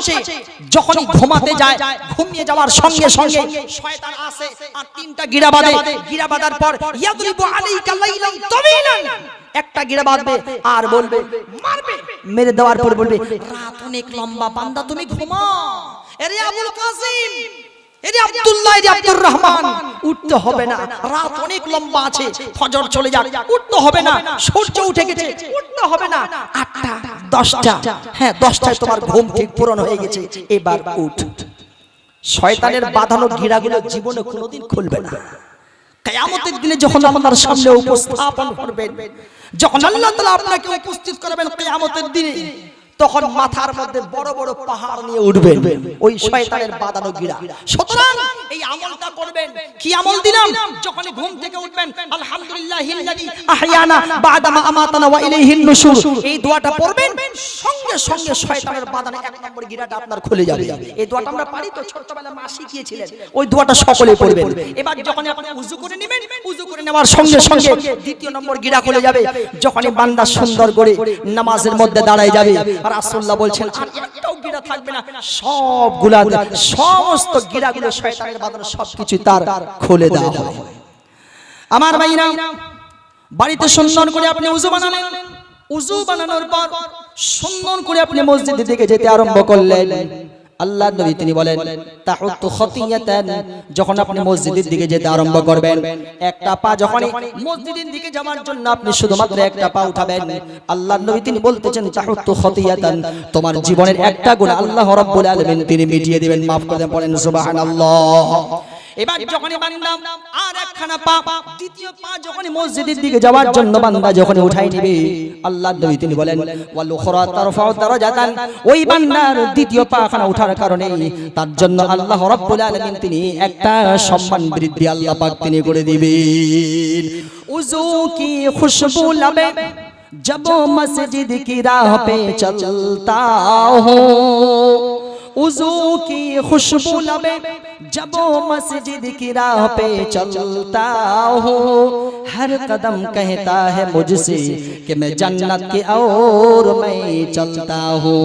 আছে যখনই ঘুমাতে যায় ঘুমিয়ে যাওয়ার সঙ্গে সঙ্গে শয়তান আসে আর তিনটা গিরা বাঁধে গিরা বাঁধার পর ইয়াদরিবু আলাইকা লাইলান তাওয়িলান একটা গিরা বাঁধবে আর বলবে মারবে মেরে দেওয়ার পর বলবে রাত অনেক লম্বা বান্দা তুমি ঘুমাও। আরে আবুল কাসিম এরে আব্দুল্লাহ এরে আব্দুর রহমান উঠতে হবে না। রাত অনেক লম্বা আছে ফজর চলে যাক উঠতে হবে না সূর্য উঠে গেছে উঠতে হবে না। আটটা। দশটা। হ্যাঁ দশটায় তোমার ঘুম ঠিক পূরণ হয়ে গেছে। এবার উঠ। শয়তানের বাঁধানো গিরাগুলো জীবনে কোনোদিন খুলবে না। কেয়ামতের দিনে যখন আপনার সামনে উপস্থাপন করবেন যখন আল্লাহ তালা আপনাকে উপস্থিত করবেন কেয়ামতের দিনে তখন মাথার মধ্যে বড় বড় পাহাড় নিয়ে উঠবেন। ওই শয়তানের বাঁধানো গিরা। সুতরাং এই আমলটা করবেন। কি আমল দিলাম? যখন ঘুম থেকে উঠবেন আলহামদুলিল্লাহিল্লাযী আহিয়ানা বাদামা আমাতানা ওয়া ইলাইহিন নুশুর। এই দোয়াটা পড়বেন। সঙ্গে সঙ্গে শয়তানের বাঁধানো এক নম্বর গিরাটা আপনার খুলে যাবে। এই দোয়াটা আমরা পারি তো? ছোটবেলায় মা শিখিয়েছিলেন, ওই দোয়াটা সকলে পড়বেন। এবার যখন আপনি উযু করে নেবেন উযু করে নেওয়ার সঙ্গে সঙ্গে দ্বিতীয় নম্বর গিরা খুলে যাবে। যখনই বান্দা সুন্দর করে নামাজের মধ্যে দাঁড়ায় যাবে, রাসূলুল্লাহ বলছেন, আর একটাও গিরা থাকবে না, সবগুলা সমস্ত গিরাগুলো শয়তানের বাঁধানো সবকিছু তার খুলে দেওয়া হবে আমার ভাইরা, বাড়িতে সুন্দর করে আপনি উজু বানালেন। উজু বানানোর পর সুন্দর করে আপনি মসজিদের দিকে যেতে আরম্ভ করলেন। আল্লাহ নবী তিনি বলেন যখন আপনি মসজিদের দিকে যেতে আরম্ভ করবেন, একটা পা যখন মসজিদের দিকে যাওয়ার জন্য আপনি শুধুমাত্র একটা পা উঠাবেন। আল্লাহ নবী তিনি বলতেছেন খতিয়াতান তোমার জীবনের একটা গুনাহ আল্লাহ রাব্বুল আলামিন তিনি মিটিয়ে দিবেন। maaf করে বলেন, সুবহানাল্লাহ এবার যখনই বান্দা আর একখানা পা দ্বিতীয় পা যখনই মসজিদের দিকে যাওয়ার জন্য বান্দা যখন উঠাই নেবে আল্লাহ নবী তিনি বলেন ওয়াল উখরা তারফাউ দারাজাতান ওই বান্দার দ্বিতীয় পা খানা ওঠার কারণে তার জন্য আল্লাহ রাব্বুল আলামিন তিনি একটা সম্মান বৃদ্ধি আল্লাহ পাক তিনি করে দিবেন উজু কি খুশবু লবে जब मस्जिद की राह पे चलता हूँ وضو کی خوشبو لبے جب وہ مسجد کی راہ پہ چلتا ہو۔ हर कदम कहता है मुझसे कि मैं जन्नत की ओर मैं चलता हूँ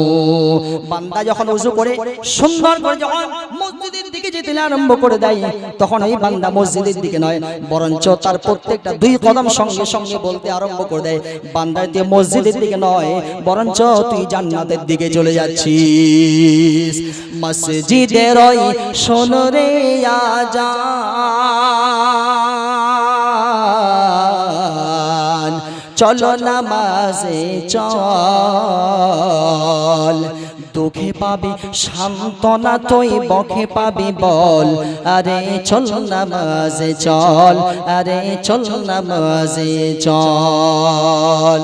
বান্দা যখন উজু করে সুন্দর করে যখন মসজিদের দিকে যেতে আরম্ভ করে দেয় তখন ওই বান্দা মসজিদের দিকে নয় বরঞ্চ তার প্রত্যেকটা দুই কদম সঙ্গে সঙ্গে বলতে আরম্ভ করে দেয় বান্দা তুই মসজিদের দিকে নয় বরঞ্চ তুই জান্নাতের দিকে চলে যাচ্ছিস মসজিদের ওই শোন রে আজান চলো নামাজে চল। দুঃখে পাবি, সান্ত্বনা তুই, বখে পাবি বল। আরে চল নামাজে চল, আরে চল নামাজে চল।